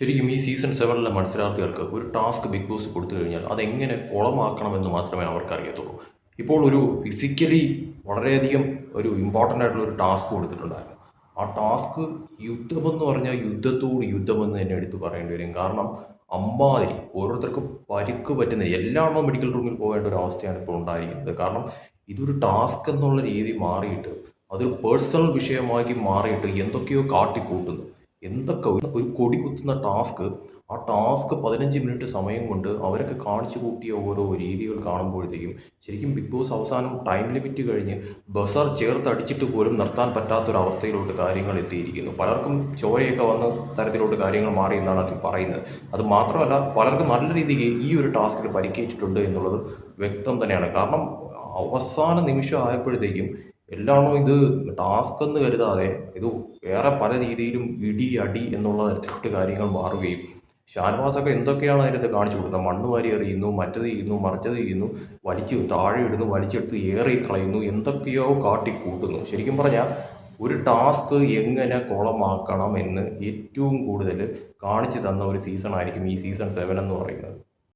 ശരിക്കും ഈ സീസൺ സെവനിലെ മത്സരാർത്ഥികൾക്ക് ഒരു ടാസ്ക് ബിഗ് ബോസ് കൊടുത്തു കഴിഞ്ഞാൽ അതെങ്ങനെ കുളമാക്കണമെന്ന് മാത്രമേ അവർക്ക് അറിയത്തുള്ളൂ ഇപ്പോൾ ഒരു ഫിസിക്കലി വളരെയധികം ഒരു ഇമ്പോർട്ടന്റ് ആയിട്ടുള്ള ഒരു ടാസ്ക് കൊടുത്തിട്ടുണ്ടായിരുന്നു. ആ ടാസ്ക് യുദ്ധമെന്ന് പറഞ്ഞാൽ യുദ്ധത്തോട് യുദ്ധമെന്ന് തന്നെ എടുത്ത് പറയേണ്ടി വരും. കാരണം അമ്മാതിരി ഓരോരുത്തർക്കും പരിക്ക് പറ്റുന്ന എല്ലാവരും മെഡിക്കൽ റൂമിൽ പോകേണ്ട ഒരു അവസ്ഥയാണ് ഇപ്പോൾ ഉണ്ടായിരിക്കുന്നത്. കാരണം ഇതൊരു ടാസ്ക് എന്നുള്ള രീതി മാറിയിട്ട് അതൊരു പേഴ്സണൽ വിഷയമാക്കി മാറിയിട്ട് എന്തൊക്കെയോ കാട്ടിക്കൂട്ടുന്നു. എന്തൊക്കെ ഒരു കൊടി കുത്തുന്ന ടാസ്ക് ആ ടാസ്ക് പതിനഞ്ച് മിനിറ്റ് സമയം കൊണ്ട് അവരൊക്കെ കാണിച്ചു കൂട്ടിയ ഓരോ രീതികൾ കാണുമ്പോഴത്തേക്കും ശരിക്കും ബിഗ് ബോസ് അവസാനം ടൈം ലിമിറ്റ് കഴിഞ്ഞ് ബസർ ചേർത്ത് അടിച്ചിട്ട് പോലും നിർത്താൻ പറ്റാത്തൊരവസ്ഥയിലോട്ട് കാര്യങ്ങൾ എത്തിയിരിക്കുന്നു. പലർക്കും ചോരയൊക്കെ വന്ന തരത്തിലോട്ട് കാര്യങ്ങൾ മാറി എന്നാണ് അതിൽ പറയുന്നത്. അത് മാത്രമല്ല പലർക്കും നല്ല രീതിക്ക് ഈ ഒരു ടാസ്കിൽ പരിക്കേറ്റിട്ടുണ്ട് എന്നുള്ളത് വ്യക്തം തന്നെയാണ്. കാരണം അവസാന നിമിഷം ആയപ്പോഴത്തേക്കും എല്ലാണോ ഇത് ടാസ്ക് എന്ന് കരുതാതെ ഇത് വേറെ പല രീതിയിലും ഇടി അടി എന്നുള്ള തരത്തിലോട്ട് കാര്യങ്ങൾ മാറുകയും. ഷാൻവാസൊക്കെ എന്തൊക്കെയാണ് അതിനകത്ത് കാണിച്ചു കൊടുക്കുന്നത് മണ്ണ് വാരി എറിയുന്നു മറ്റത് ചെയ്യുന്നു മറിച്ചത് ചെയ്യുന്നു വലിച്ചു താഴെ ഇടുന്നു വലിച്ചെടുത്ത് ഏറി കളയുന്നു എന്തൊക്കെയോ കാട്ടിക്കൂട്ടുന്നു. ശരിക്കും പറഞ്ഞാൽ ഒരു ടാസ്ക് എങ്ങനെ കുളമാക്കണം എന്ന് ഏറ്റവും കൂടുതൽ കാണിച്ചു തന്ന ഒരു സീസൺ ആയിരിക്കും ഈ സീസൺ സെവൻ എന്ന് പറയുന്നത്.